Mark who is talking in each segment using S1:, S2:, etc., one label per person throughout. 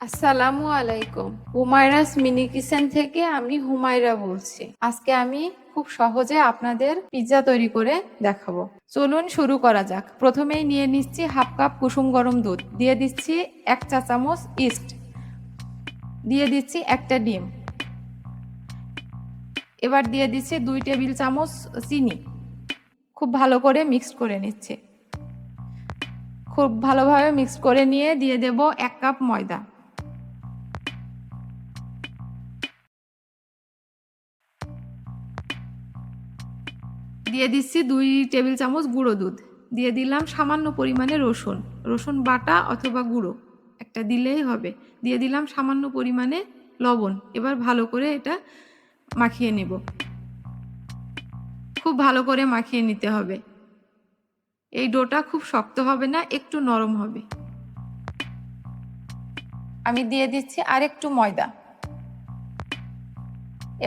S1: আসসালামু আলাইকুম। হুমায়রাস mini kitchen থেকে আমি হুমায়রা বলছি। আজকে আমি খুব সহজে আপনাদের পিৎজা তৈরি করে দেখাবো। চলুন শুরু করা যাক। প্রথমেই নিয়ে নিচ্ছি হাফ কাপ কুসুম গরম দুধ। দিয়ে দিচ্ছি এক চা চামচ ইস্ট। দিয়ে দিচ্ছি একটা ডিম। এবার দিয়ে দিচ্ছি দুই টেবিল চামচ চিনি। খুব ভালো করে মিক্সড করে নিচ্ছে। খুব ভালোভাবে মিক্স করে নিয়ে দিয়ে দেব এক কাপ ময়দা। দিয়ে দিচ্ছি দুই টেবিল চামচ গুঁড়ো দুধ। দিয়ে দিলাম সামান্য পরিমাণে রসুন রসুন বাটা অথবা গুঁড়ো, একটা দিলেই হবে। দিয়ে দিলাম সামান্য পরিমাণে লবণ, এবার ভালো করে এটা মাখিয়ে নেব। খুব ভালো করে মাখিয়ে নিতে হবে। এই ডোটা খুব শক্ত হবে না, একটু নরম হবে। আমি দিয়ে দিচ্ছি আর একটু ময়দা।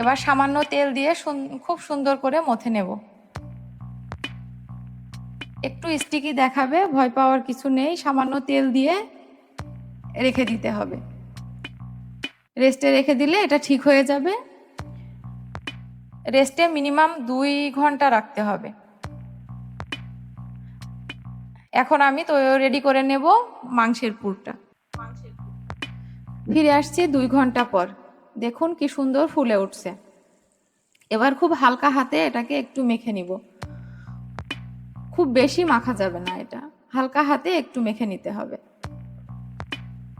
S1: এবার সামান্য তেল দিয়ে খুব সুন্দর করে মথে নেব। একটু স্টিকি দেখাবে, ভয় পাওয়ার কিছু নেই, সামান্য তেল দিয়ে রেখে দিতে হবে। রেস্টে রেখে দিলে এটা ঠিক হয়ে যাবে। রেস্টে মিনিমাম দুই ঘণ্টা রাখতে হবে। এখন আমি তো রেডি করে নেব মাংসের পুরটা। ফিরে আসছি দুই ঘণ্টা পর। দেখুন কি সুন্দর ফুলে উঠছে। এবার খুব হালকা হাতে এটাকে একটু মেখে নিব। খুব বেশি মাখা যাবে না এটা। হালকা হাতে একটু মেখে নিতে হবে।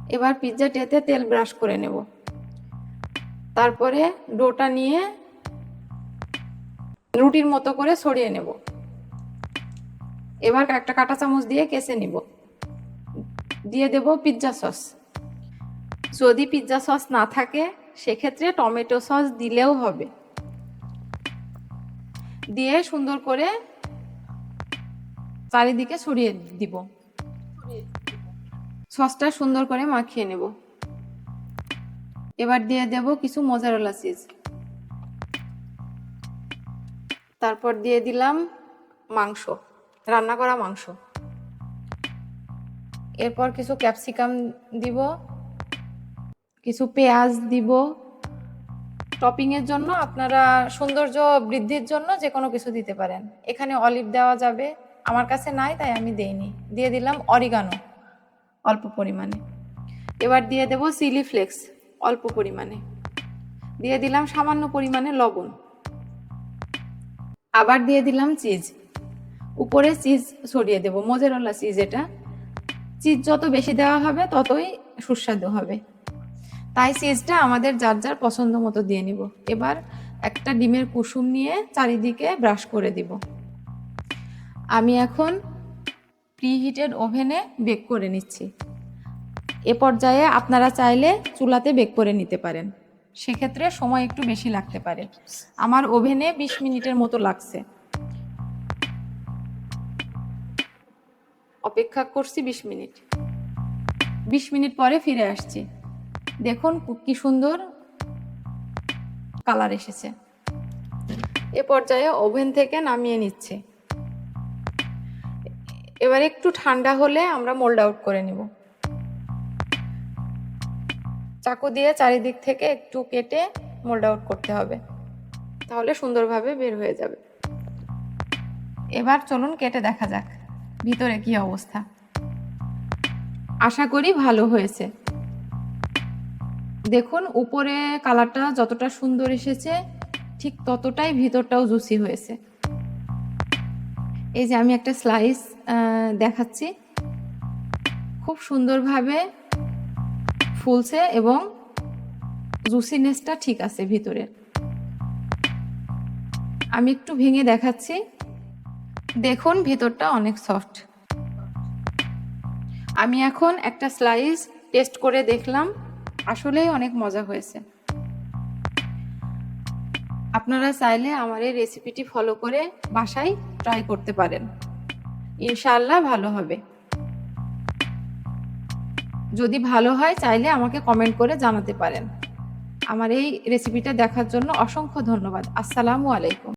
S1: এবার পিৎজা টেতে তেল ব্রাশ করে নেব। তারপরে ডোটা নিয়ে রুটির মতো করে ছড়িয়ে নেব। এবার একটা কাঁটা চামচ দিয়ে কেসে নিব। দিয়ে দেব পিৎজা সস যদি পিৎজা সস না থাকে, সেক্ষেত্রে টমেটো সস দিলেও হবে। দিয়ে সুন্দর করে চারিদিকে ছড়িয়ে দিব। সসটা সুন্দর করে মাখিয়ে নেব। এবার দিয়ে দেব কিছু মোজারেলা চিজ তারপর দিয়ে দিলাম মাংস, রান্না করা মাংস। এরপর কিছু ক্যাপসিকাম দিব, কিছু পেঁয়াজ দিব। টপিংয়ের জন্য আপনারা সৌন্দর্য বৃদ্ধির জন্য যে কোনো কিছু দিতে পারেন। এখানে অলিভ দেওয়া যাবে। আমার কাছে নাই, তাই আমি দেইনি। দিয়ে দিলাম অরিগানো, অল্প পরিমাণে। এবার দিয়ে দেব চিলি ফ্লেক্স, অল্প পরিমাণে। দিয়ে দিলাম সামান্য পরিমাণে লবণ। আবার দিয়ে দিলাম চিজ। উপরে চিজ ছড়িয়ে দেব, মোজেরোলা চিজ এটা। চিজ যত বেশি দেওয়া হবে, ততই সুস্বাদু হবে। তাই চিজটা আমাদের যার যার পছন্দ মতো দিয়ে নিব। এবার একটা ডিমের কুসুম নিয়ে চারিদিকে ব্রাশ করে দিব। আমি এখন প্রিহিটেড ওভেনে বেক করে নিচ্ছি। এ পর্যায়ে আপনারা চাইলে চুলাতে বেক করে নিতে পারেন। সেক্ষেত্রে সময় একটু বেশি লাগতে পারে। আমার ওভেনে বিশ মিনিটের মতো লাগছে। অপেক্ষা করছি বিশ মিনিট। বিশ মিনিট পরে ফিরে আসছি। দেখুন কি সুন্দর কালার এসেছে। এ পর্যায়ে ওভেন থেকে নামিয়ে নিচ্ছে। এবার একটু ঠান্ডা হলে আমরা মোল্ড আউট করে নিব। চাকু দিয়ে চারিদিক থেকে একটু কেটে মোল্ড আউট করতে হবে, তাহলে সুন্দরভাবে বের হয়ে যাবে। এবার চলুন কেটে দেখা যাক, ভিতরে কি অবস্থা। আশা করি ভালো হয়েছে। দেখুন, উপরে কালারটা যতটা সুন্দর এসেছে, ঠিক ততটাই ভিতরটাও জুসি হয়েছে। এই যে আমি একটা স্লাইস দেখাচ্ছি। খুব সুন্দরভাবে ফুলছে এবং জুসিনেসটা ঠিক আছে ভিতরে। আমি একটু ভেঙে দেখাচ্ছি। দেখুন, ভিতরটা অনেক সফট আমি এখন একটা স্লাইস টেস্ট করে দেখলাম। আসলেই অনেক মজা হয়েছে। আপনারা চাইলে আমার এই রেসিপিটি ফলো করে বাসায় ট্রাই করতে পারেন। ইনশাল্লাহ ভালো হবে। যদি ভালো হয়, চাইলে আমাকে কমেন্ট করে জানাতে পারেন। আমার এই রেসিপিটা দেখার জন্য অসংখ্য ধন্যবাদ। আসসালামু আলাইকুম।